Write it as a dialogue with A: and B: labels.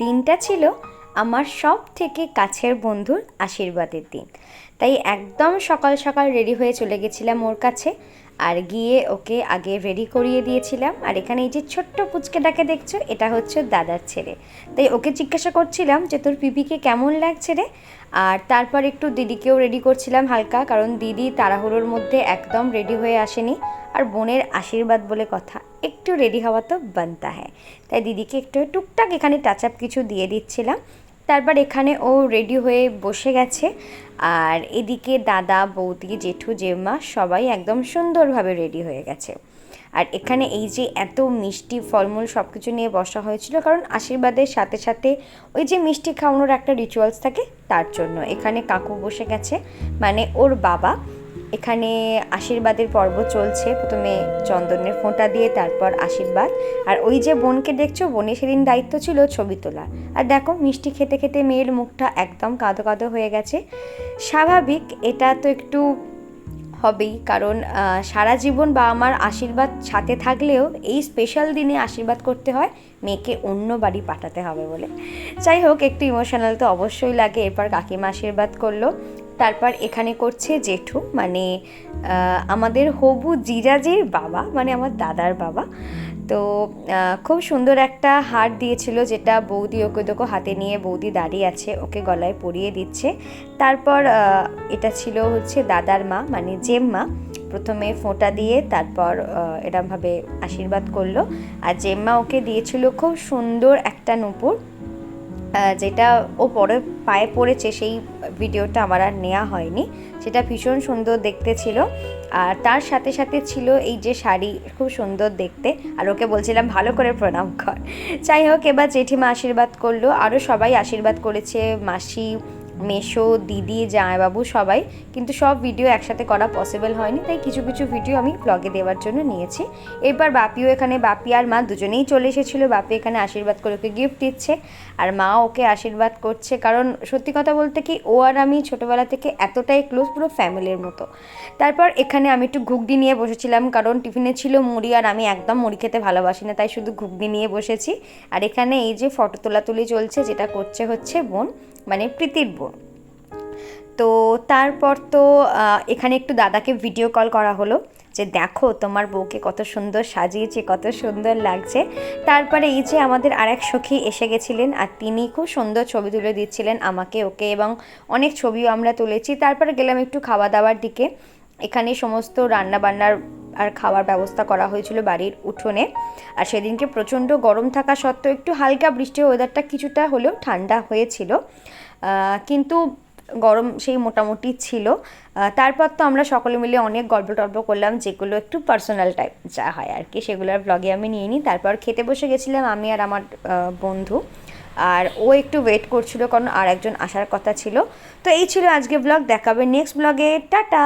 A: দিনটা ছিল আমার সব থেকে কাছের বন্ধুর আশীর্বাদের দিন। তাই একদম সকাল সকাল রেডি হয়ে চলে গেছিলাম ওর কাছে। আর গিয়ে ওকে আগে রেডি করিয়ে দিয়েছিলাম। আর এখানে এই যে ছোট্ট পুচকেটাকে দেখছ, এটা হচ্ছে দাদার ছেলে। তাই ওকে জিজ্ঞাসা করছিলাম যে, তোর পিপিকে কেমন লাগছে রে? আর তারপর একটু দিদিকেও রেডি করছিলাম হালকা, কারণ দিদি তাড়াহুড়োর মধ্যে একদম রেডি হয়ে আসেনি। আর বোনের আশীর্বাদ বলে কথা, একটু রেডি হওয়া তো বানতা হ্যাঁ তাই দিদিকে একটু টুকটাক এখানে টাচ আপ কিছু দিয়ে দিচ্ছিলাম। তারপর এখানে ও রেডি হয়ে বসে গেছে। আর এদিকে দাদা, বৌদি, জেঠু জেম্মা সবাই একদম সুন্দরভাবে রেডি হয়ে গেছে। আর এখানে এই যে এত মিষ্টি ফলমূল সব কিছু নিয়ে বসা হয়েছিল, কারণ আশীর্বাদের সাথে সাথে ওই যে মিষ্টি খাওয়ানোর একটা রিচুয়ালস থাকে, তার জন্য এখানে কাকু বসে গেছে। মানে ওর বাবা এখানে আশীর্বাদের পর্ব চলছে। প্রথমে চন্দনের ফোঁটা দিয়ে, তারপর আশীর্বাদ। আর ওই যে বোনকে দেখছ, বোনের সেদিন দায়িত্ব ছিল ছবি তোলা। আর দেখো, মিষ্টি খেতে খেতে মেয়ের মুখটা একদম কাঁদো কাঁদো হয়ে গেছে। স্বাভাবিক, এটা তো একটু হবেই। কারণ সারা জীবন বা আমার আশীর্বাদ সাথে থাকলেও এই স্পেশাল দিনে আশীর্বাদ করতে হয়, মেয়েকে অন্য বাড়ি পাঠাতে হবে বলে। যাই হোক, একটু ইমোশনাল তো অবশ্যই লাগে। এরপর কাকিমা আশীর্বাদ করল। তারপর এখানে করছে জেঠু মানে আমাদের হবু জিরাজির বাবা মানে আমার দাদার বাবা। তো খুব সুন্দর একটা হার দিয়েছিল যেটা বৌদি ওকে দেখো হাতে নিয়ে বৌদি দাঁড়িয়ে আছে, ওকে গলায় পরিয়ে দিচ্ছে। তারপর এটা ছিল হচ্ছে দাদার মা মানে জেম্মা। প্রথমে ফোঁটা দিয়ে তারপর এরমভাবে আশীর্বাদ করল। আর জেম্মা ওকে দিয়েছিল খুব সুন্দর একটা নূপুর। যেটা ও পরে পায়ে পড়েছে, সেই ভিডিওটা আমার আর নেওয়া হয়নি। সেটা ভীষণ সুন্দর দেখতে ছিল। আর তার সাথে সাথে ছিল এই যে শাড়ি, খুব সুন্দর দেখতে। আর ওকে বলছিলাম, ভালো করে প্রণাম কর। যাই হোক, এবার জেঠিমা আশীর্বাদ করল। আরও সবাই আশীর্বাদ করেছে, মাসি মেশো, দিদি, জামাইবাবু, সবাই। কিন্তু সব ভিডিও একসাথে করা পসিবল হয়নি, তাই কিছু কিছু ভিডিও আমি ব্লগে দেওয়ার জন্য নিয়েছি। এরপর বাপিও এখানে, বাপি আর মা দুজনেই চলে এসেছিল। বাপি এখানে আশীর্বাদ করে ওকে গিফট দিচ্ছে, আর মা ওকে আশীর্বাদ করছে। কারণ সত্যি কথা বলতে কি, ও আর আমি ছোটোবেলা থেকে এতটাই ক্লোজ পুরো ফ্যামিলির মতো। তারপর এখানে আমি একটু ঘুগনি নিয়ে বসেছিলাম, কারণ টিফিনে ছিল মুড়ি, আর আমি একদম মুড়ি খেতে ভালোবাসি না, তাই শুধু ঘুগনি নিয়ে বসেছি। আর এখানে এই যে ফটো তোলাতুলি চলছে, যেটা করছে হচ্ছে বোন মানে প্রীতির বোন। তো তারপর তো এখানে একটু দাদাকে ভিডিও কল করা হলো যে দেখো তোমার বউকে কত সুন্দর সাজিয়েছে, কত সুন্দর লাগছে। তারপরে এই যে আমাদের আর এক সখী এসে গেছিলেন আর তিনি খুব সুন্দর ছবি তুলে দিচ্ছিলেন আমাকে, ওকে এবং অনেক ছবিও আমরা তুলেছি। তারপরে গেলাম একটু খাওয়া দাওয়ার দিকে। এখানে সমস্ত রান্না বান্নার আর খাওয়ার ব্যবস্থা করা হয়েছিল বাড়ির উঠোনে। আর সেদিনকে প্রচণ্ড গরম থাকা সত্ত্বেও একটু হালকা বৃষ্টি ওয়েদারটা কিছুটা হলেও ঠান্ডা হয়েছিল। কিন্তু গরম সেই মোটামুটি ছিল। তারপর তো আমরা সকলে মিলে অনেক গল্প টল্প করলাম, যেগুলো একটু পার্সোনাল টাইপ যা হয় আর কি। সেগুলোর ব্লগে আমি নিয়ে নিই। তারপর খেতে বসে গেছিলাম আমি আর আমার বন্ধু। আর ও একটু ওয়েট করছিল কারণ আর একজন আসার কথা ছিল। তো এই ছিল আজকে ব্লগ দেখাবে নেক্সট ব্লগে টাটা!